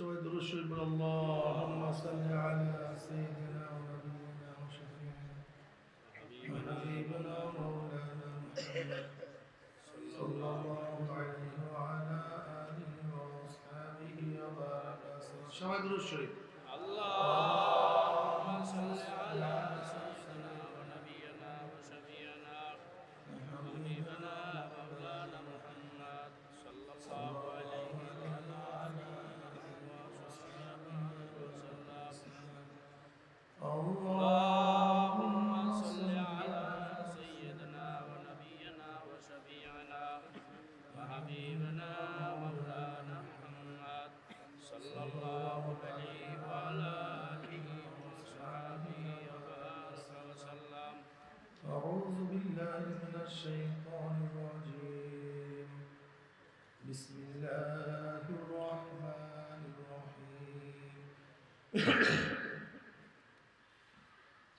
شوي دروس شوي اللهم صل على سيدنا ونبينا وشفيعنا وحبيبنا مولانا محمد صلى الله عليه وعلى آله وأصحابه وبارك وسلم. شوي دروس شوي اللهم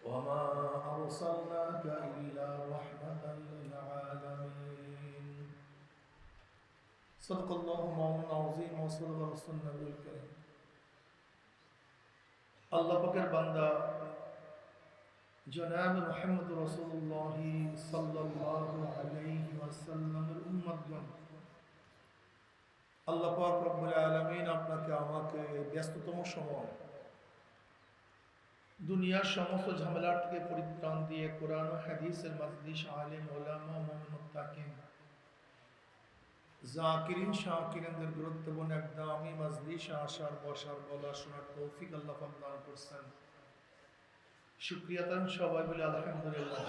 وما أرسلناك إلا رحمة للعالمين صدق الله مولانا العظيم وصدق رسول النبي الكريم আল্লাহ পাকের বান্দা জনাব মোহাম্মদ রসুল্লাহ সাল্লাল্লাহু আলাইহি ওয়াসাল্লামের উম্মতগণ আল্লাহ পাক রব্বুল আলামিন আপনাকে আমাকে ব্যস্ততম সময় দুনিয়ার সমস্ত ঝামেলা থেকে পরিত্রাণ দিয়ে কোরআন ও হাদিসের মজলিস আলেম, ওলামা মুমিন মুত্তাকিন। জাকিরিন, শাকিরিনদের গুরুত্বপূর্ণ এক দামি মজলিস আসার, বসার বলা শোনার তৌফিক আল্লাহ দান করছেন। শুক্রিয়া তান সবাই বলে আলহামদুলিল্লাহ।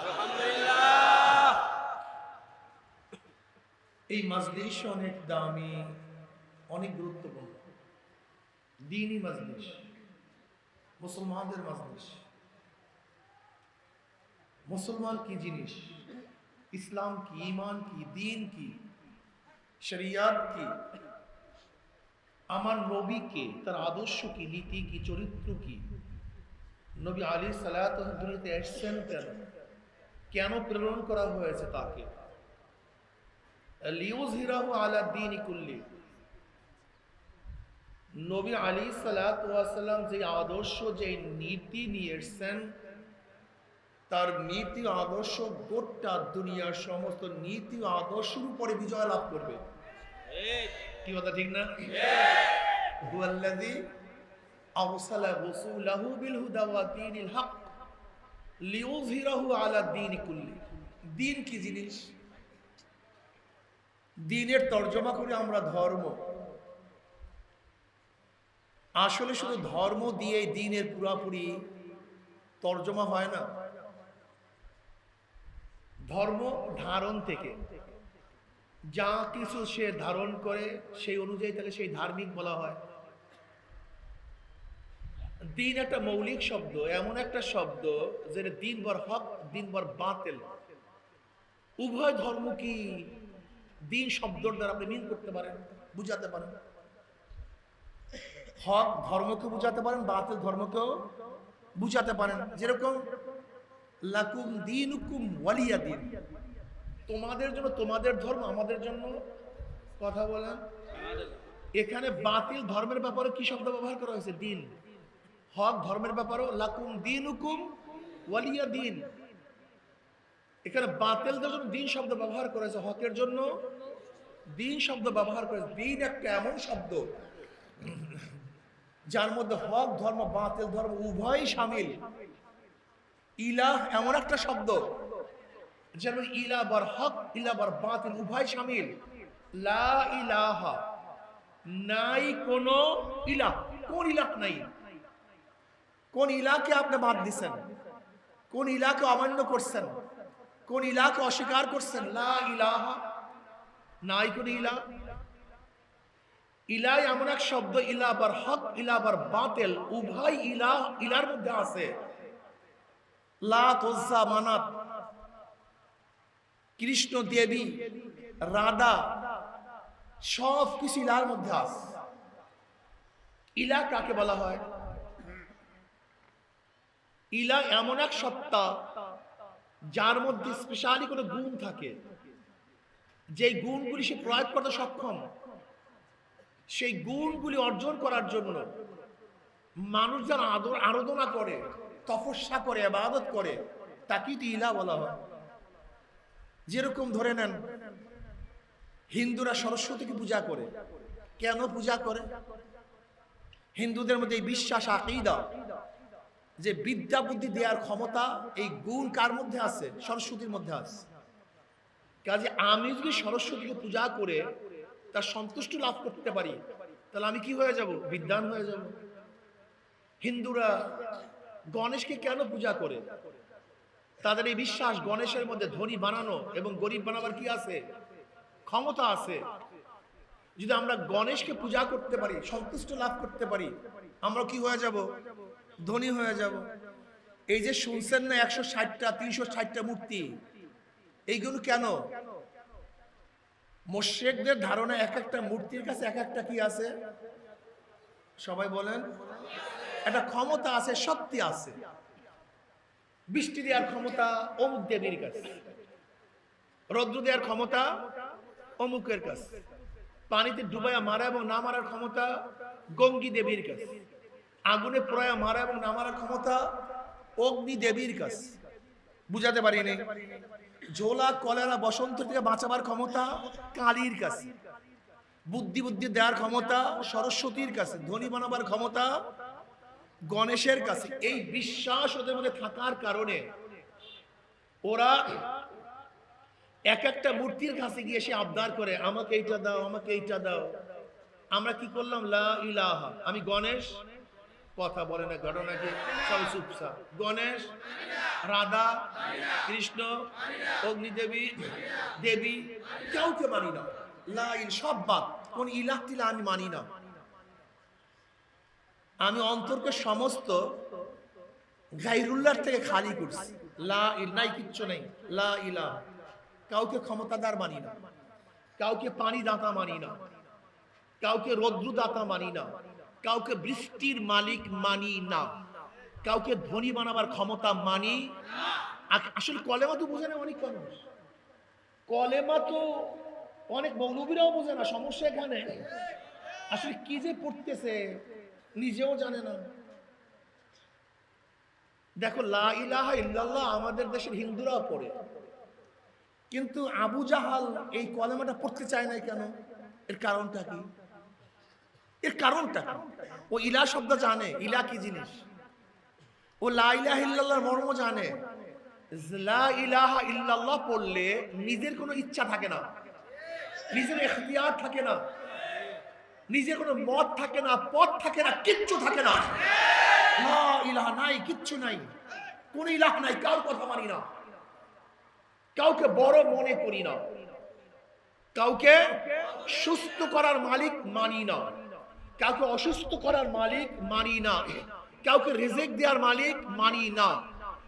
এই মজলিস অনেক দামি, অনেক গুরুত্বপূর্ণ। দিনই মজলিস। মুসলমানদের মজলিস মুসলমান কি জিনিস? ইসলাম কি ইমান কি, দিন কি, শরিয়াত কি? আমার নবী কে, তার আদর্শ কি, নীতি কি, চরিত্র কি? নবী আলী সালাত দুনিয়াতে এসছেন কেন? কেন প্রেরণ করা হয়েছে তাকে? লিউজ হিরাহু আলা দিন কুল্লি। নবী আলী সালাম যে আদর্শ, যে নীতি নিয়ে এসছেন তার নীতি আদর্শ গোটা দুনিয়ার সমস্ত নীতি আদর্শের উপরে বিজয় লাভ করবে। কি কথা, ঠিক না? বিল আলা কুল্লি। দিন কি জিনিস? দিনের তর্জমা করি আমরা ধর্ম। আসলে শুধু ধর্ম দিয়ে দিনের পুরাপুরি তর্জমা হয় না। ধর্ম ধারণ থেকে যা কিছু সে ধারণ করে, সেই অনুযায়ী তাকে সেই ধার্মিক বলা হয়। দিন একটা মৌলিক শব্দ, এমন একটা শব্দ যেটা দিনভর হক দিনভর বাতিল। উভয় ধর্ম কি দিন শব্দর দ্বারা আপনি মিন করতে পারেন, বুঝাতে পারেন? হক ধর্মকে বুঝাতে পারেন, বাতিল ধর্মকেও বুঝাতে পারেন। যেরকম, লাকুম দিন হুকুম ওয়ালিয়া দিন। তোমাদের জন্য, তোমাদের ধর্ম, আমাদের জন্য কথা বলেন। এখানে বাতিল ধর্মের ব্যাপারে কি শব্দ ব্যবহার করা হয়েছে? দিন। হক ধর্মের ব্যাপারেও লাকুম দিন হুকুম ওয়ালিয়া দিন। এখানে বাতিলদের জন্য দিন শব্দ ব্যবহার করেছে হকের জন্য দিন শব্দ ব্যবহার করেছে দিন একটা এমন শব্দ। যার মধ্যে হক, ধর্ম, বাতিল, ধর্ম উভয়ই সামিল। ইলাহ এমন একটা শব্দ যেমন ইলা বার হক ইলা বার বাতিল, উভয় সামিল। লা ইলাহা, নাই কোন ইলাহ। কোন ইলাহ নাই? কোন ইলাকে আপনি বাদ দিছেন? কোন ইলাকে অমান্য করছেন? কোন ইলাকে অস্বীকার করছেন? লা ইলাহা, নাই কোন ইলা ইলা এমন এক শব্দ, ইলা আবার হক, ইলা আবার বাতেল। উভয় ইলা, ইলার মধ্যে আছে। মানাত। কৃষ্ণ দেবী, রাধা, সব কিছু ইলার মধ্যে আছে। ইলা কাকে বলা হয়? ইলা এমন এক সত্তা, যার মধ্যে স্পেশালি কোনো গুণ থাকে। যে গুণগুলি সে প্রয়োগ করতে সক্ষম সেই গুণগুলি অর্জন করার জন্য মানুষ যারা আদর আরাধনা করে, তপস্যা করে, আবাদত করে, তাকেই তো ইলা বলা হয়। যেরকম ধরে নেন, হিন্দুরা সরস্বতীকে পূজা করে। কেন পূজা করে? হিন্দুদের মধ্যে এই বিশ্বাস, আকিদা, যে বিদ্যা বুদ্ধি দেওয়ার ক্ষমতা, এই গুণ কার মধ্যে আছে? সরস্বতীর মধ্যে আছে। কাজে আমি যদি সরস্বতীকে পূজা করে তার সন্তুষ্ট লাভ করতে পারি, তাহলে আমি কি হয়ে যাব? বিদ্যান হয়ে যাব। হিন্দুরা গণেশকে কেন পূজা করে? তাদের এই বিশ্বাস গণেশের মধ্যে ধনী বানানো এবং গরিব বানাবার কি আছে? ক্ষমতা আছে। যদি আমরা গণেশকে পূজা করতে পারি, সন্তুষ্ট লাভ করতে পারি, আমরা কি হয়ে যাব? ধনী হয়ে যাব। এই যে শুনছেন না একশো ষাটটা, তিনশো ষাটটা মূর্তি, এইগুলো কেন? মোশেকদের ধারণা এক একটা মূর্তির কাছে এক একটা কি আছে? সবাই বলেন। একটা ক্ষমতা আছে, শক্তি আছে। বৃষ্টি দেওয়ার ক্ষমতা অমুক দেবীর কাছে। রৌদ্র দেওয়ার ক্ষমতা অমুকের কাছে। পানিতে ডুবাইয়া মারা এবং না মারার ক্ষমতা গঙ্গি দেবীর কাছে। আগুনে পোড়ায়া মারা এবং না মারার ক্ষমতা অগ্নি দেবীর কাছে। বুঝাতে পারিনি? ঝোলা, কলেরা, বসন্ত থেকে বাঁচাবার ক্ষমতা কালীর কাছে। বুদ্ধি বুদ্ধি দেওয়ার ক্ষমতা সরস্বতীর কাছে। ধনী বানাবার ক্ষমতা গণেশের কাছে। এই বিশ্বাস ওদের মধ্যে থাকার কারণে ওরা এক একটা মূর্তির কাছে গিয়ে সে আবদার করে, আমাকে এইটা দাও, আমাকে এইটা দাও। আমরা কি করলাম? লা ইলাহা। আমি গণেশ? কথা বলে না, ঘটনা কি? সব চুপসা গণেশ? রাধা, কৃষ্ণ, অগ্নিদেবী, দেবী, কাউকে মানি না। লা ইল সব বাদ। কোন ইলাহ টিলা আমি মানি না। আমি অন্তরকে সমস্ত গাইরুল্লার থেকে খালি করছি। লা নাই কিচ্ছু নেই। লা ইলা কাউকে ক্ষমতাদার মানি না। কাউকে পানি দাতা মানি না। কাউকে রৌদ্র দাতা মানি না। কাউকে বৃষ্টির মালিক মানি না। কাউকে ধনী বানাবার ক্ষমতা মানি? আসলে কলেমা তো বোঝে না অনেক মানুষ। কলেমা তো অনেক মৌলবীরাও বোঝে না, সমস্যা এখানে। আসলে কি যে পড়তেছে নিজেও জানে না। দেখো, লা ইলাহা ইল্লাল্লাহ আমাদের দেশের হিন্দুরাও পড়ে। কিন্তু আবু জাহাল এই কলেমাটা পড়তে চায় না কেন? এর কারণটা কি? এর কারণটা? ও ইলা শব্দ জানে, ইলা কি জিনিস? ও লা ইলাহা ইল্লাল্লাহর মর্ম জানে। লা ইলাহা ইল্লাল্লাহ পড়লে নিজের কোনো ইচ্ছা থাকে না। নিজের এখতিয়ার থাকে না। নিজের কোনো মত থাকে না, পথ থাকে না, কিচ্ছু থাকে না। লা ইলাহা নাই, কিচ্ছু নাই। কোন ইলাহ নাই, কার কথা মানি না। কাউকে বড় মনে করি না। কাউকে সুস্থ করার মালিক মানি না। কাউকে অসুস্থ করার মালিক মানি না। কাউকে রিজেক দেওয়ার মালিক মানি না।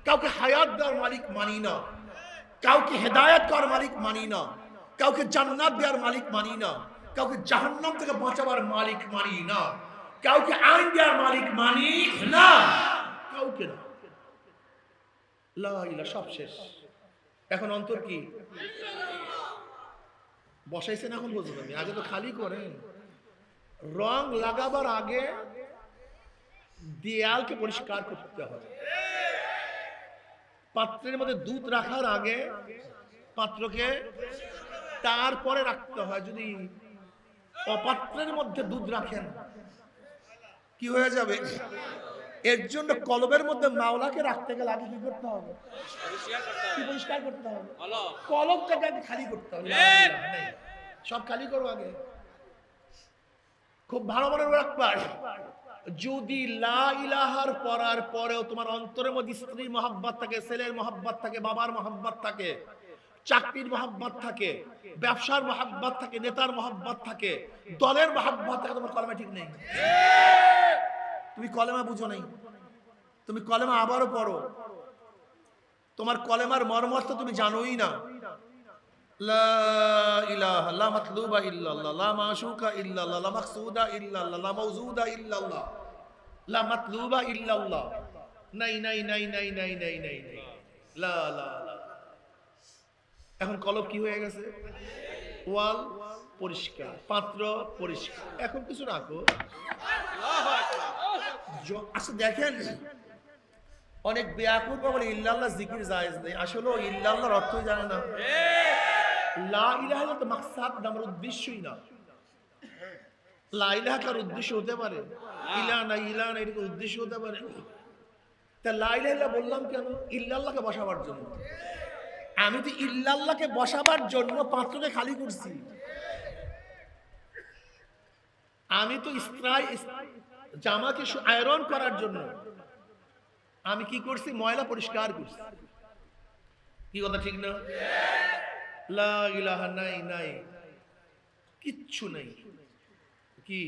কাউকে হায়াত দেওয়ার মালিক মানি না। কাউকে হেদায়ত করার মালিক মানি না। কাউকে জান্নাত দেওয়ার মালিক মানি না। কাউকে জাহান্নাম থেকে বাঁচাবার মালিক মানি না। কাউকে আইন দেওয়ার মালিক মানি না। কাউকে না। লা ইলা সব শেষ। এখন অন্তর কি? বসাইছেন এখন বুঝবেন আমি আগে তো খালি করেন। রং লাগাবার আগে দেয়ালকে পরিষ্কার করতে হবে। পাত্রের মধ্যে দুধ রাখার আগে পাত্রকে তারপরে রাখতে হয়। যদি অপাত্রের মধ্যে দুধ রাখেন, কি হয়ে যাবে? এর জন্য কলবের মধ্যে মাওলাকে রাখতে গেলে আগে কি করতে হবে? পরিষ্কার করতে হবে? কলবটাকে আগে খালি করতে হবে। সব খালি করো আগে। খুব ভালো মনে রাখবা। যদি লা ইলাহার পড়ার পরেও তোমার অন্তরের মধ্যে স্ত্রীর মহাব্বত থাকে, ছেলের মহাব্বত থাকে, বাবার মহাব্বত থাকে, চাকরির মহাব্বত থাকে, ব্যবসার মহাব্বত থাকে, নেতার মহাব্বত থাকে, দলের মহাব্বত থাকে, তোমার কলমা ঠিক নেই। তুমি কলেমা বুঝো নাই। তুমি কলেমা আবারও পড়ো। তোমার কলেমার মর্মর্থ তুমি জানোই না। নাই নাই নাই নাই নাই নাই নাই নাই। লা লা এখন কলব কি হয়ে গেছে? ওয়াল পরিষ্কার, পাত্র পরিষ্কার। এখন কিছু রাখো আচ্ছা দেখেন, অনেক বেয়াকুর বলে ইল্লাল্লাহ জিকির জায়েজ নেই। আসলে ও ইল্লাল্লাহর অর্থ জানে না। লা ইলাহা তো মাকসাদ উদ্দেশ্যই না কার উদ্দেশ্য হতে পারে উদ্দেশ্য হতে পারে তা বললাম কেন? ইল্লাল্লাহকে বসাবার জন্য। আমি তো ইল্লাল্লাহকে বসাবার জন্য পাত্রকে খালি করছি। আমি তো ইস্ত্রাই জামাকে আয়রন করার জন্য। আমি কি করছি? ময়লা পরিষ্কার করছি। কি কথা ঠিক না? লা ইলাহা নাই নাই। কিচ্ছু নাই। কি?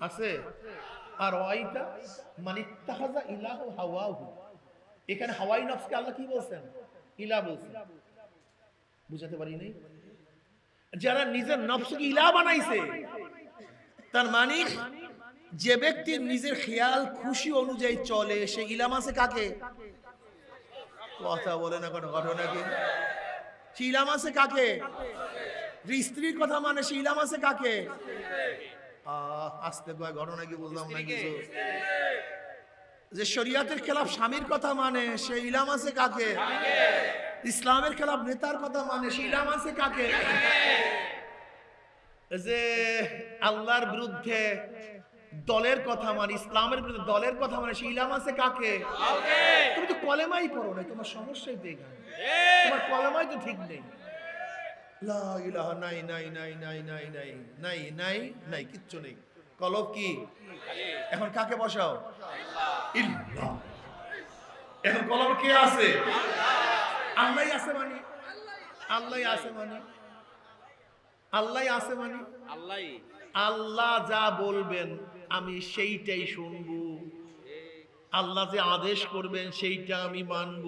আছে? আর ওয়াইটা মানিত্তাহাজা ইলাহু হাওয়াহু। এখানে হাওয়াই নফসকে আল্লাহ কি বলছেন? ইলা বলছেন। বুঝাতে পারি নাই? যারা নিজের নফসকে ইলা বানাইছে, তার মানে যে ব্যক্তি নিজের খেয়াল, খুশি অনুযায়ী চলে, সে ইলাম আছে কাকে? কথা বলে না কোনো ঘটনা কি? সে ইলাম আছে কাকে? স্ত্রীর কথা মানে সে ইলাম আছে কাকে আসতে কয় ঘটনা কি বললাম না কিছু। যে শরিয়াতের খেলাফ স্বামীর কথা মানে সে ইলাম আছে কাকে? ইসলামের খেলাফ নেতার কথা মানে সে ইলাম আছে কাকে যে আল্লাহর বিরুদ্ধে দলের কথা মানে ইসলামের বিরুদ্ধে দলের কথা মানে সে ইলাম আছে কাকে? তুমি তো কলেমাই পড়ো না তোমার সমস্যাই এখানে। তোমার কলেমাই তো ঠিক নেই। লা ইলাহা নাই নাই নাই নাই নাই নাই নাই নাই নাই কিচ্ছু নেই। কলব কি? এখন কাকে বসাও? ইল্লাহ। এখন কলব কে আছে? আল্লাহ আছে মানে? আল্লাহ আছে মানে? আল্লাহ আছে মানে? আল্লাহ। আল্লাহ যা বলবেন আমি সেইটাই শুনব। আল্লাহ যে আদেশ করবেন, সেইটা আমি মানব।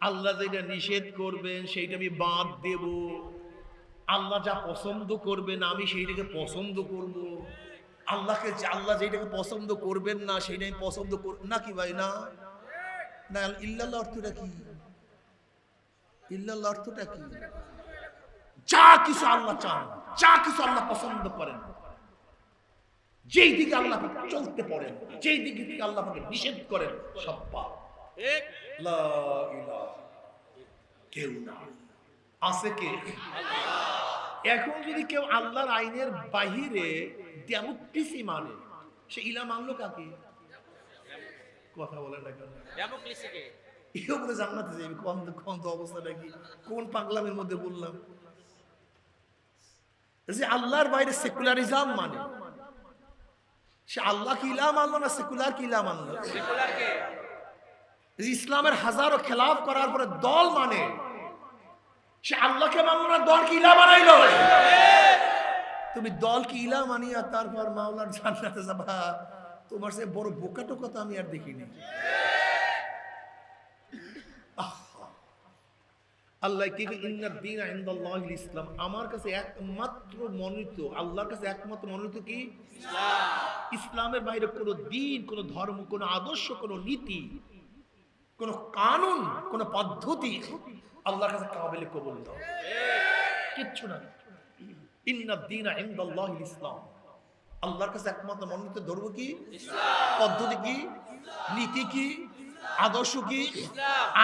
আল্লাহ যেটা নিষেধ করবেন, সেইটা আমি বাদ দেব। আল্লাহ যা পছন্দ করবেন, আমি সেইটাকে পছন্দ করব। আল্লাহকে আল্লাহ যেটাকে পছন্দ করবেন না, সেইটা আমি পছন্দ কর না কি ভাই, না? না, ইল্লাল্লাহ অর্থটা কি? ইল্লাল্লাহ অর্থটা কি? যা কিছু আল্লাহ চান, যা কিছু আল্লাহ পছন্দ করেন। যেই দিকে আল্লাহ চলতে পারেন যেই দিকে থেকে আল্লাহ নিষেধ করেন সব পাপ। কেউ না আছে কে? এখন যদি কেউ আল্লাহর আইনের বাহিরে ডেমোক্রেসি মানে সে ইলা মানলো কাকে? কথা বলেন না কেন? এও বলে জান্নাতে যাবে কোন কোন অবস্থাটা কি? কোন পাগলামের মধ্যে বললাম? যে আল্লাহর বাইরে সেকুলারিজম মানে সে আল্লাহ কি ইলা মানলো না সেকুলার কি ইলা মানলো ইসলামের হাজারো খেলাফ করার পরে দল মানে। সে আল্লাহকে মানলো না দল কি ইলা বানাইলো তুমি দল কি ইলা মানিয়া তারপর মাওলার জান্নাতে যাবা? তোমার সে বড় বোকাটো কথা আমি আর দেখিনি। আল্লাহ কি ইসলাম। আমার কাছে একমাত্র মনোনীত আল্লাহর কাছে একমাত্র মনোনীত কি? ইসলামের বাইরে কোনো দিন কোনো ধর্ম কোনো আদর্শ কোনো নীতি কোনো কানুন কোনো পদ্ধতি আল্লাহর কাছে কাবিলে কবুল দাও কিচ্ছু না। ইন্নাদ দিন ইসলাম। আল্লাহর কাছে একমাত্র মনোনীত ধর্ম কি? পদ্ধতি কি? নীতি কি? আদর্শ কি?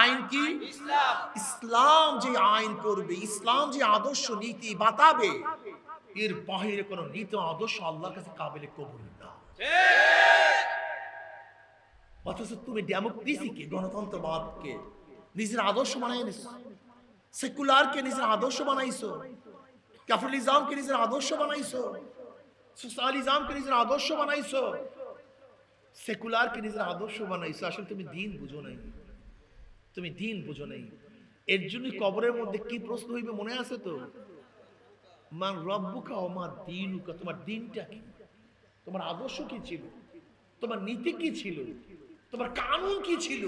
আইন কি? ইসলাম। যে আইন করবে ইসলাম যে আদর্শ নীতি বাতাবে এর বাহিরে কোনো নীতি আদর্শ আল্লাহর কাছে কাবিলে কবুল না। অথচ তুমি ডেমোক্রেসিকে গণতন্ত্রবাদকে নিজের আদর্শ বানাই নিছো সেকুলারকে নিজের আদর্শ বানাইছো ক্যাপিটালিজমকে নিজের আদর্শ বানাইছো সোশ্যালিজমকে নিজের আদর্শ বানাইছো সেকুলারকে নিজের আদর্শ বানাইছো আসলে তুমি দিন বুঝো নাই। তুমি দিন বুঝো নাই। এর জন্যই কবরের মধ্যে কি প্রশ্ন হইবে মনে আছে তো? মান রব্বুকা ও মা দিনুকা, তোমার দিনটা কি? তোমার আদর্শ কি ছিল? তোমার নীতি কি ছিল? তোমার কানুন কি ছিল?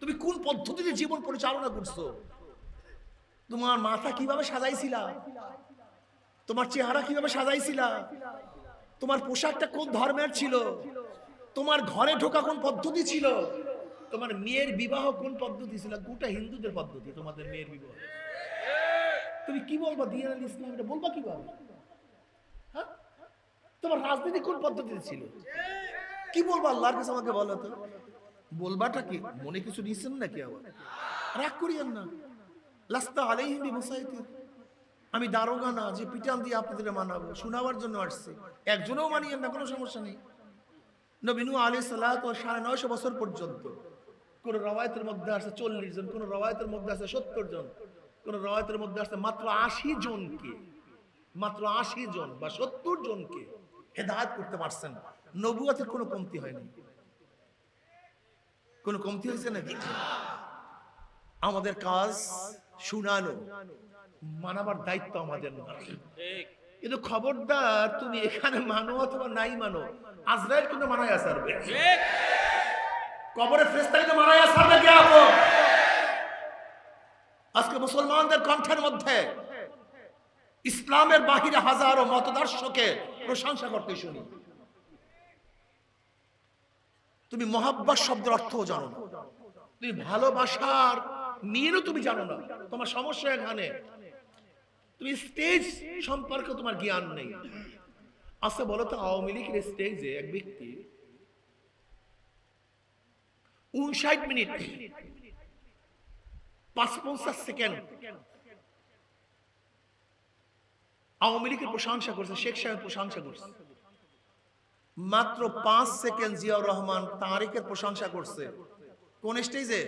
তুমি কোন পদ্ধতিতে জীবন পরিচালনা করছ? তোমার মাথা কীভাবে সাজাইছিলা? তোমার চেহারা কীভাবে সাজাইছিলা? তোমার পোশাকটা কোন ধর্মের ছিল? তোমার ঘরে ঢোকা কোন পদ্ধতি ছিল? তোমার মেয়ের বিবাহ কোন পদ্ধতি ছিল? গোটা হিন্দুদের পদ্ধতি, তোমাদের মেয়ের বিবাহ। তুমি কি বলবা দিন আল ইসলাম? এটা বলবা কীভাবে? হ্যাঁ? তোমার রাজনীতি কোন পদ্ধতিতে ছিল? কি বলব আল্লাহর কাছে আমাকে বলো তো? বলবাটা কি? মনে কিছু নিছেন নাকি আবার? রাগ করিয়েন না। লাস্তা আলাইহিম বিমুসাইতির। আমি দারোগা না, যে পিটান দিয়ে আপনাদের মানাবো, শোনাবার জন্য আসছে। একজনও মানিয়েন না, কোনো সমস্যা নেই। নবীনু আলী সালাত ও সাড়ে নয়শো বছর পর্যন্ত। কোন রবায়তের মধ্যে আছে চল্লিশ জন, কোন রবায়তের মধ্যে আছে সত্তর জন, কোন রবায়তের মধ্যে আছে মাত্র আশি জনকে, মাত্র আশি জন বা সত্তর জনকে হেদায়ত করতে পারছেন। নবুয়াতের কোনো কমতি হয়নি। কোনো কমতি হয়েছে নাকি? আমাদের কাজ শুনানো, মানাবার দায়িত্ব আমাদের ঠিক। কিন্তু খবরদার, তুমি এখানে মানো অথবা নাই মানো, আজরাইল কিন্তু মানায় আসারবে কবরে ফেরেশতাকে মারাই আসারবে কে আজকে মুসলমানদের কণ্ঠের মধ্যে ইসলামের বাহিরে হাজারো মতদর্শকে প্রশংসা করতে শুনি। তুমি মহাব্বাস শব্দের অর্থও জানো না। তুমি ভালোবাসার নিয়েও তুমি জানো না। তোমার সমস্যা এখানে। তুমি স্টেজ সম্পর্কে তোমার জ্ঞান নেই। আচ্ছা বলো তো, আওয়ামী লীগের স্টেজে এক ব্যক্তি উনষাট মিনিট পাঁচ পঞ্চাশ সেকেন্ড আওয়ামী লীগের প্রশংসা করছে, শেখ সাহেব প্রশংসা করছে। মাত্র পাঁচ সেকেন্ড জিয়াউর রহমান তারিকের প্রশংসা করছে। কোন স্টেজে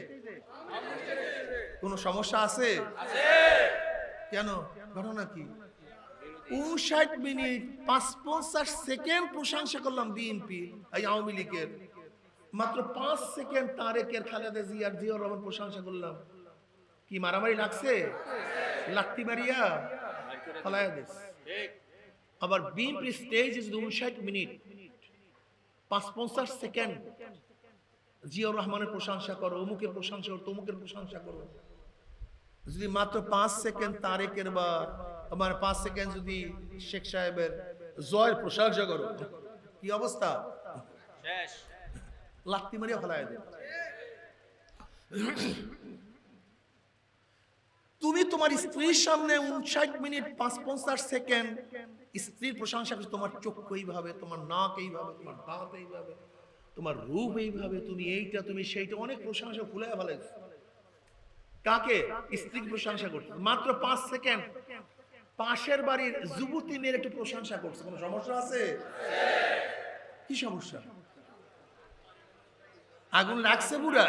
কোন সমস্যা আছে? কেন? ঘটনা কি? উনষাট মিনিট পাঁচ পঞ্চাশ সেকেন্ড প্রশংসা করলাম বিএনপি এই আওয়ামী লীগের। মাত্র পাঁচ সেকেন্ড তারেকের খালেদা জিয়ার, জিয়াউর রহমান প্রশংসা করলাম। কি, মারামারি লাগছে? লাত্তি মারিয়া? ফলাইয়া দিস। ঠিক আবার বিএনপি স্টেজ ইজ উনষাট মিনিট পাঁচ পঞ্চাশ সেকেন্ড, জিয়াউর রহমানের প্রশংসা করো, অমুকের প্রশংসা করো, তমুকের প্রশংসা করো। যদি মাত্র পাঁচ সেকেন্ড তারেকের বা আমার পাঁচ সেকেন্ড যদি শেখ সাহেবের জয়ের প্রশংসা করো কি অবস্থা? লাত্তি মারিয়া ফেলায় দেয় তুমি তোমার স্ত্রীর সামনে উনষাট মিনিট পাঁচ পঞ্চাশ সেকেন্ড স্ত্রীর প্রশংসা করছ তোমার চক্ষু এইভাবে তোমার নাক এইভাবে তোমার দাঁত এইভাবে তোমার রূপ এইভাবে তুমি এইটা তুমি সেইটা অনেক প্রশংসা ফুলে ফেলেছো কাকে? স্ত্রীর প্রশংসা করছ। মাত্র পাঁচ সেকেন্ড। পাশের বাড়ির যুবতী মেয়ের একটু প্রশংসা করছে। কোনো সমস্যা আছে? কি সমস্যা? আগুন লাগছে বুড়া?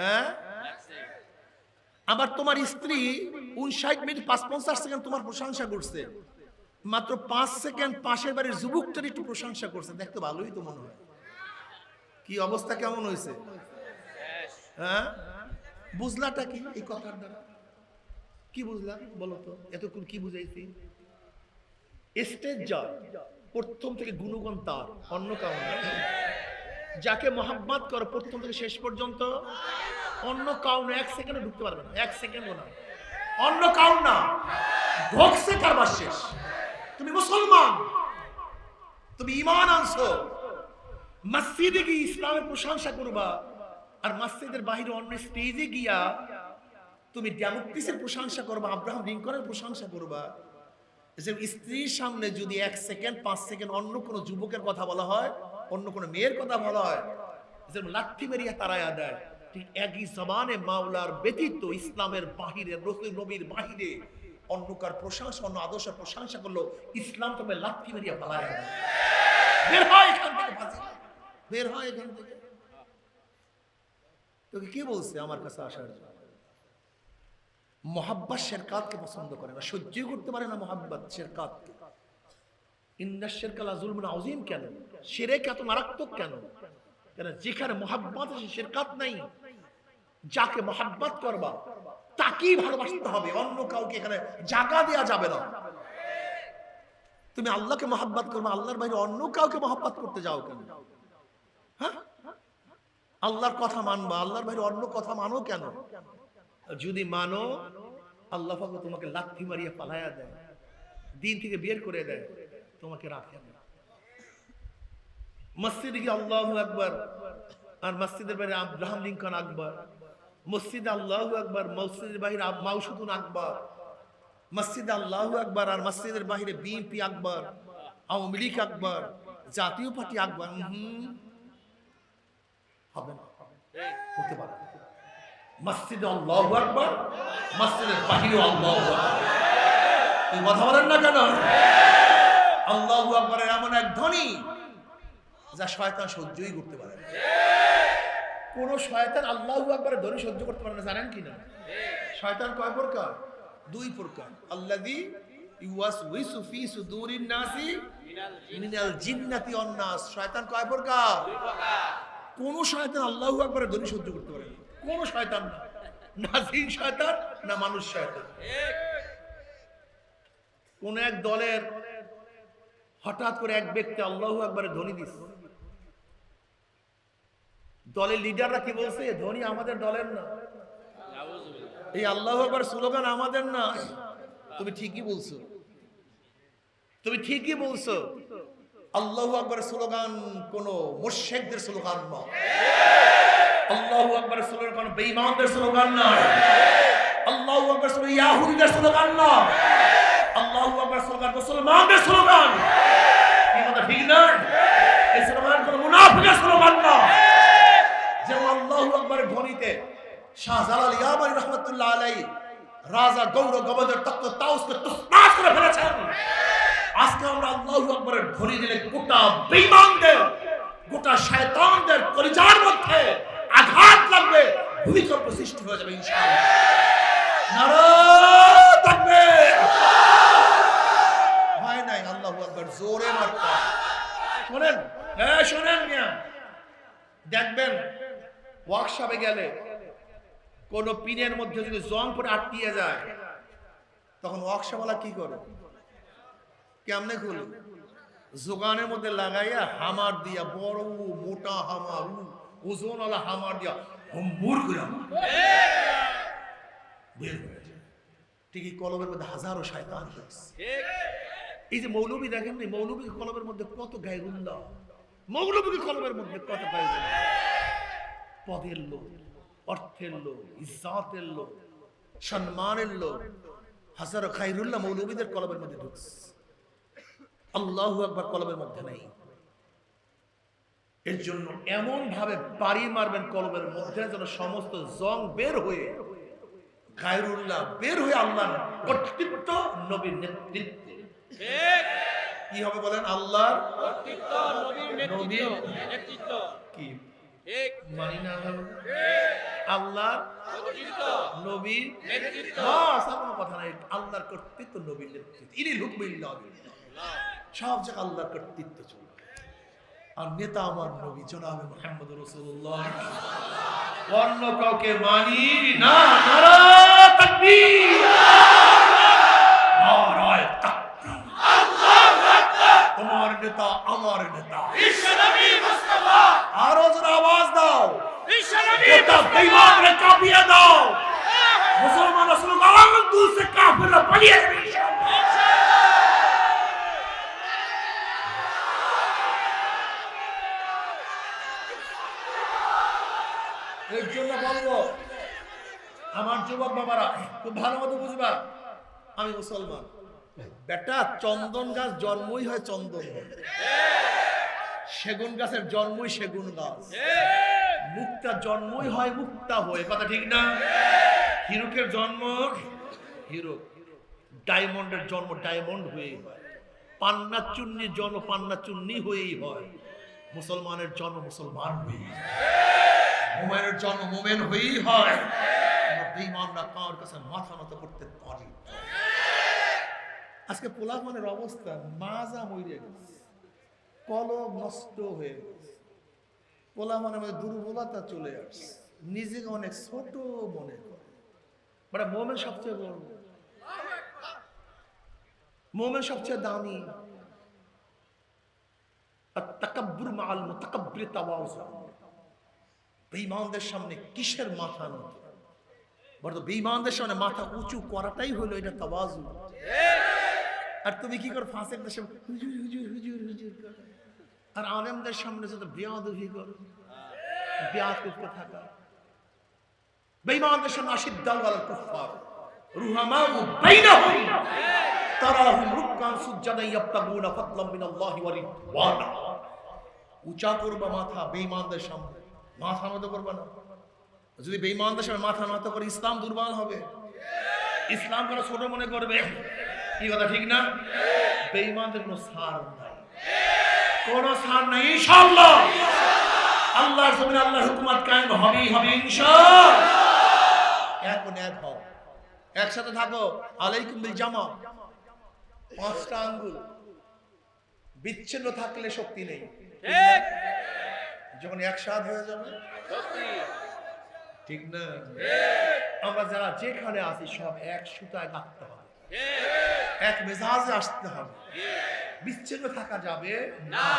হ্যাঁ? আবার তোমার স্ত্রী উনষাট মিনিট পাঁচ পঞ্চাশ সেকেন্ড তোমার প্রশংসা করছে। মাত্র পাঁচ সেকেন্ড পাশের বাড়ির যুবকটার একটু প্রশংসা করছে। দেখতে ভালোই তো মনে হয়। কি অবস্থা কেমন হয়েছে? হ্যাঁ? বুঝলাটা কি? এই কথার দ্বারা। কি বুঝলা? বলো তো, এতক্ষণ কি বুঝাইছি? স্টেজ জয়, প্রথম থেকে গুণগণ তার, অন্য কারণ যাকে মহাব্বাত করো প্রথম থেকে শেষ পর্যন্ত, অন্য কাউন এক সেকেন্ডে ঢুকতে পারবে না, এক সেকেন্ডও না। অন্য কাউন না ঢোকছে কারবার শেষ। তুমি মুসলমান, তুমি ইমান আনছো, মসজিদে গিয়ে ইসলামের প্রশংসা করবা আর মসজিদের বাহিরে অন্য স্টেজে গিয়া তুমি ডেমোক্রেসির প্রশংসা করবা আব্রাহাম লিঙ্কনের প্রশংসা করবা যে স্ত্রীর সামনে যদি এক সেকেন্ড পাঁচ সেকেন্ড অন্য কোনো যুবকের কথা বলা হয়, অন্য কোনো মেয়ের কথা বলা হয়, যে লাঠি মেরিয়া তারায় আদায় ঠিক একই জবানে মাওলার ব্যতীত ইসলামের বাহিরে, রসুল নবীর বাহিরে অন্য কার প্রশংসা, অন্য আদর্শ প্রশংসা করল, ইসলাম তবে লাঠি মেরিয়া পালায় বের হয় এখান থেকে বের হয় এখান থেকে। তোকে কে বলছে আমার কাছে আসার জন্য? মোহাব্বাত শেরকাতকে পছন্দ করে না। সহ্য করতে পারে না মোহাব্বত শেরকাতকে। ইন্দাস শেরকাল কেন? এত মারাত্মক কেন? কেন যেখানে আছে শেরকাত নাই? যাকে মোহাব্বত করবা, তাকেই ভালোবাসতে হবে। অন্য কাউকে এখানে জায়গা দেওয়া যাবে না। তুমি আল্লাহকে মোহাব্বত করবে, আল্লাহর বাইরে অন্য কাউকে মোহাব্বত করতে যাও কেন? আল্লাহর কথা মানবা, আল্লাহর বাইরে অন্য কথা মানো কেন? যদি মানো, আল্লাহ তোমাকে লাথি মারিয়ে পালায়া দেয়, দিন থেকে বের করে দেয়, তোমাকে রাখে না। মসজিদে গিয়ে আল্লাহ আকবর, আর মসজিদের বাইরে আব্রাহাম লিঙ্কন আকবর, মসজিদে আল্লাহ আকবর, মসজিদের বাইরে মাউসুদুন আকবর, মসজিদ আল্লাহ আকবার, আর মসজিদের বাহিরে বিএনপি আকবর, আওয়ামী লীগ আকবর, জাতীয় পার্টি আকবর হবে না। হতে পারে। মসজিদে আল্লাহ আকবর, মসজিদের বাহিরে আল্লাহ এই কথা বলেন না কেন? আল্লাহ আকবরের এমন এক ধ্বনি যা শয়তান সহ্যই করতে পারে না। কোন শয়তান আল্লাহ আকবরের ধ্বনি সহ্য করতে পারে না, জানেন কি না? শয়তান কয় প্রকার? দুই প্রকার। আল্লাযী ইউওয়াসউইসু ফি সুদুরিন নাসি মিনাল জিন্নাতি ওয়ান নাস। শয়তান কয় প্রকার? কোন শয়তান আল্লাহু আকবরের ধ্বনি সহ্য করতে পারে কোন শয়তান না। না জিন শয়তান, না মানুষ শয়তান। কোন এক দলের হঠাৎ করে এক ব্যক্তি আল্লাহু আকবরের ধ্বনি দিচ্ছে দলের লিডাররা কি বলছে? "এ ধ্বনি আমাদের দলের না। এই আল্লাহ আকবর স্লোগান আমাদের না। তুমি ঠিকই বলছো। তুমি ঠিকই বলছো। আল্লাহ আকবর স্লোগান কোন মোর্শেকদের স্লোগান নয়। আল্লাহ আকবর স্লোগান বেঈমানদের স্লোগান নয়। আল্লাহ আকবর স্লোগান ইয়াহুদিদের স্লোগান নয়। আল্লাহ আকবর স্লোগান মুসলমানদের স্লোগান। এই কথা ঠিক না? এই স্লোগান কোন মুনাফিকের স্লোগান নয়। যেমন আল্লাহ আকবরের ধ্বনিতে শাহজালাল ইয়ামানি রহমতুল্লাহ আলাই রাজা গৌর গবদের তত্ত্ব তাউসকে তুসনাস করে ফেলেছেন। আজকে আমরা আল্লাহু আকবরের ধ্বনি দিলে গোটা বেঈমানদের, গোটা শয়তানদের কলিজার মধ্যে আঘাত লাগবে, ভূমিকম্প সৃষ্টি হয়ে যাবে ইনশাআল্লাহ। নারা নাই আল্লাহু আকবার, জোরে মারতে হ্যাঁ শোনেন মিয়া, দেখবেন ওয়ার্কশপে গেলে কোন পিনের মধ্যে যদি জং করে আটকিয়ে যায়, তখন ওয়ার্কশপওয়ালা কি করে? কেমনে খুলে? জোগানের মধ্যে লাগাইয়া হামার দিয়া বড় মোটা হামার উ, ওজনওয়ালা হামার দিয়া হুম্মুর করে বের হয়ে যায়। কলমের মধ্যে হাজারো শয়তান রয়েছে। এই যে মৌলবী দেখেন নি মৌলবী কলমের মধ্যে কত গায়রুল্লাহ মৌলবী কলমের মধ্যে কত গায়রুল্লাহ পদের লোক অর্থের লোক ইজ্জাতের লোক সম্মানের লোক হাজারো খাইরুল্লাহ মৌলবীদের কলমের মধ্যে ঢুকছে। আল্লাহু আকবার কলমের মধ্যে নেই। এর জন্য এমন ভাবে বাড়ি মারবেন কলমের মধ্যে যেন সমস্ত জং বের হয়ে গায়রুল্লাহ বের হয়ে আল্লাহ কর্তৃত্ব নবীর নেতৃত্বে। কি হবে বলেন? আল্লাহ নবীর কি? মানি না নবীর বাস কথা নাই আল্লাহর কর্তৃত্ব নবীর নেতৃত্ব। ইনি হুকমিল্লাহ সব জায়গায় আল্লাহর কর্তৃত্ব চলবে আর নেতা আমার নবী, জনাবে মোহাম্মদ রসুল্লাহ অন্য কাউকে মানি না মুসলমান পালিয়ে এর জন্য বলব, আমার যুবক বাবারা, খুব ভালো মতো বুঝবা, আমি মুসলমান। বেটা, চন্দন গাছ জন্মই হয় চন্দন সেগুন গাছের জন্মই সেগুন গাছ। মুক্তা জন্মই হয় মুক্তা হয়ে কথা ঠিক না? হিরুকের জন্ম হিরো ডায়মন্ডের জন্ম ডায়মন্ড হয়েই হয়। পান্না চুন্নির জন্ম পান্না চুন্নি হয়েই হয়। মুসলমানের জন্ম মুসলমান হয়েই হয়। মোমেনের জন্ম মোমেন হয়েই হয়। বেঈমানরা কার কাছে মাথা নত করতে পারি। আজকে পোলাপানের অবস্থা মাজা মরে গেছে। কলম নষ্ট হয়ে গেছে। পোলাপানের মধ্যে দুর্বলতা চলে আসছে। নিজেকে অনেক ছোট মনে করে। মানে মোমেন সবচেয়ে বড়। মোমেন সবচেয়ে দামি। তাকাব্বুর মাল মুতাকাব্বির তাওয়াজু বেঈমানদের সামনে কিসের মাথা নত? বড় বেঈমানদের সামনে মাথা উঁচু করাটাই হলো এটা তাওয়াজু। আর তুমি কি করো ফাঁসেকদের সামনে হুজুর হুজুর হুজুর হুজুর। আর আলেমদের সামনে যত বেয়াদবি করো বেয়াদ করতে থাকা। বেঈমানদের সামনে আশিদ্দাল ওয়ালাল কুফার রুহামাউ বাইনাহুম। তারাহুম রুককান সুজ্জাদান ইয়াবতাগুনা ফাদলাম মিনাল্লাহি ওয়া রিদওয়ানা। উঁচা করবা মাথা বেঈমানদের সামনে। মাথা নত করবা না। যদি বেঈমানদের সামনে মাথা নত করে, ইসলাম দুর্বল হবে। ইসলাম করে ছোট মনে করবে। কি কথা, ঠিক না? বেঈমানদের কোনো সার নাই। কোনো সার নাই, ইনশাআল্লাহ। আল্লাহর জমিনে আল্লাহর হুকুমত কায়েম হবেই হবে, ইনশাআল্লাহ। এখন এক হও। একসাথে থাকো। আলাইকুম বিল জামা। পাঁচটা আঙ্গুল। বিচ্ছিন্ন থাকলে শক্তি নেই। ঠিক যখন একসাথ হয়ে যাবে? ঠিক না? আমরা যারা যেখানে আছি সব এক সুতায় গাঁথতে হবে। এক মেজাজে আসতে হবে। বিচ্ছিন্ন থাকা যাবে না।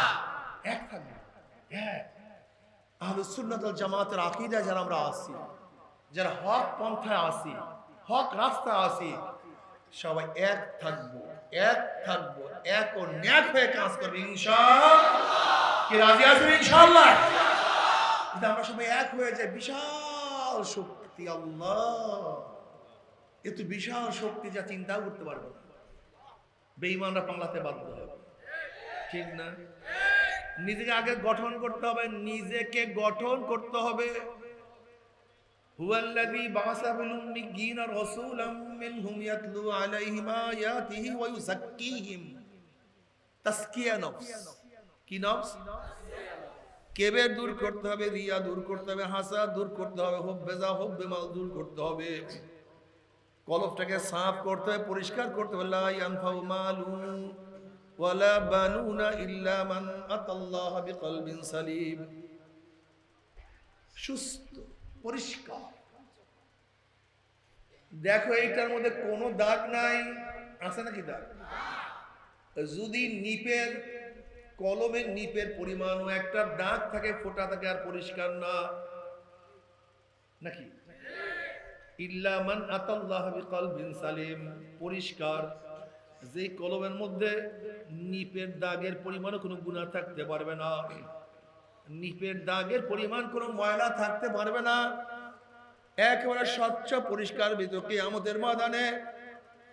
এক থাকবে। এক আহলে সুন্নাত ওয়াল জামাতের আকীদা যারা আমরা আছি যারা হক পন্থায় আছি হক রাস্তায় আছি সবাই এক থাকব এক থাকব এক ও ন্যাক হয়ে কাজ করবে ইনশাআল্লাহ। কি রাজি আছেন ইনশাআল্লাহ? যদি আমরা সবাই এক হয়ে যাই, বিশাল শক্তি, আল্লাহ। এত বিশাল শক্তি যা চিন্তা করতে পারব না। বেঈমানরা পাংলাতে বাধ্য হবে। ঠিক না? নিজেকে আগে গঠন করতে হবে, নিজেকে গঠন করতে হবে। হুয়াল্লাযী বাআসা বিল উম্মিয়িনা রাসূলাম মিনহুম ইয়াতলু আলাইহিম আয়াতিহি ওয়া ইউযাক্কিহিম। তাসকিয়া নফস। কি নফস কেবের দূর করতে হবে, রিয়া দূর করতে হবে, হাসা দূর করতে হবে হুব্বেজা হুব্বেমাল দূর করতে হবে। কলবটাকে সাফ করতে হবে, পরিষ্কার করতে হবে। লা ইয়ানফাউ মালুন ওয়ালা বানুনা ইল্লা মান আতাল্লাহ বিকলবিন সালিম। সুস্থ, পরিষ্কার। দেখো, এইটার মধ্যে কোনো দাগ নাই। আছে নাকি দাগ? যদি নিপের কলমের নিপের পরিমাণও একটা দাগ থাকে, ফোটা থাকে আর পরিষ্কার না। নাকি? ইল্লামান আতাল্লাহ বিকলবিন সালিম। পরিষ্কার। যে কলমের মধ্যে নিপের দাগের পরিমাণও কোনো গুণা থাকতে পারবে না। নিপের দাগের পরিমাণ কোনো ময়লা থাকতে পারবে না। একেবারে স্বচ্ছ, পরিষ্কার ভিতরকে আমাদের ময়দানে।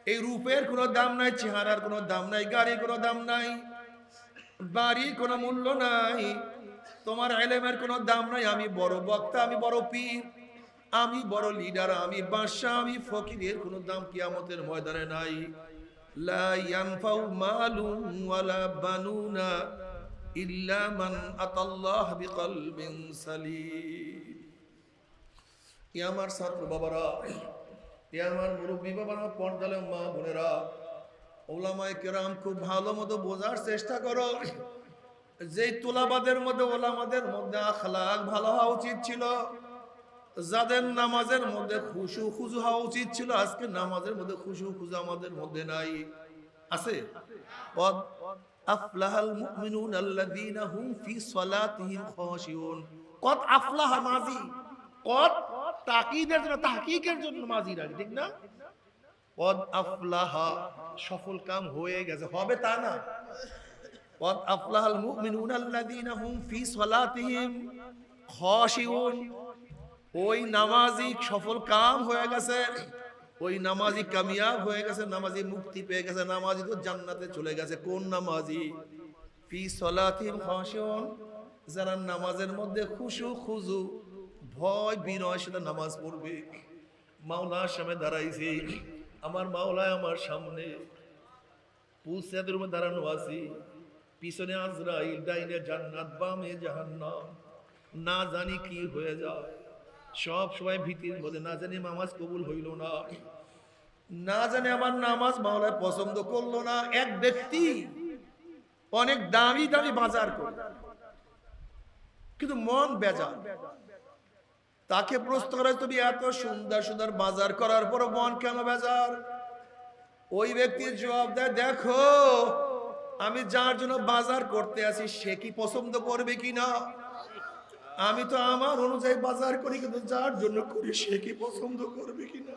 এই রূপের কোনো দাম নাই, চেহারার কোনো দাম নাই, গাড়ির কোনো দাম নাই। বাড়ি কোনো মূল্য নাই। তোমার এলেমের কোনো দাম নাই। আমি বড় বক্তা, আমি বড় পীর, আমি বড় লিডার আমি বাদশাহ, আমি ফকিরের কোনো দাম কিয়ামতের ময়দানে নাই। আমার ছাত্র বাবারা আমার মুরব্বী বাবারা, পর্দালে মা বোনেরা ওলামায়ে কেরাম খুব ভালো মতো বোঝার চেষ্টা করো। যে তোলাবাদের মধ্যে, ওলামাদের মধ্যে আখলাক ভালো হওয়া উচিত ছিল। যাদের নামাজের মধ্যে খুশু খুজু হওয়া উচিত ছিল, আজকে নামাজের মধ্যে খুশু খুজু আমাদের মধ্যে নাই। আছে? আফলাহাল মুমিনুন আল্লাযীনা হুম ফি সালাতিহিম খাশিউন। কদ আফলাহা মাজি, কত তাকিদের জন্য, তাহকিকের জন্য মাজি রাখি ঠিক না? কদ আফলাহা, সফল কাম হয়ে গেছে। হবে তা না। কদ আফলাহাল মুমিনুন আল্লাযীনা হুম ফি সালাতিহিম খাশিউন। ওই নামাজি সফল কাম হয়ে গেছে। ওই নামাজি কামিয়াব হয়ে গেছে, নামাজি মুক্তি পেয়ে গেছে, নামাজি তো জান্নাতে চলে গেছে। কোন নামাজি? ফি সলাতিম খাশিউন। যারা নামাজের মধ্যে খুশু খুজু, ভয় বিনয়, সেটা নামাজ পড়বে। মাওলার সামনে দাঁড়াইছি। আমার মাওলায় আমার সামনে পুলসিয়াদের রুমে দাঁড়ানো আছি। পিছনে আজরাইল, ডাইনে জান্নাত, বামে জাহান্নাম। না জানি কি হয়ে যায়। সব সময় ভীতির মধ্যে না জানি নামাজ কবুল হইল না। না জানি আমার নামাজ মাওলায় পছন্দ করল না। এক ব্যক্তি অনেক দামি দামি বাজার করে। কিন্তু মন বেজার। তাকে প্রশ্ন করে তুমি এত সুন্দর সুন্দর বাজার করার পর মন কেন বেজার? ওই ব্যক্তির জবাব দেয়, দেখো, আমি যার জন্য বাজার করতে আছি, সে কি পছন্দ করবে কি না? আমি তো আমার অনুযায়ী বাজার করি, কিন্তু যার জন্য করি, সে কি পছন্দ করবে কিনা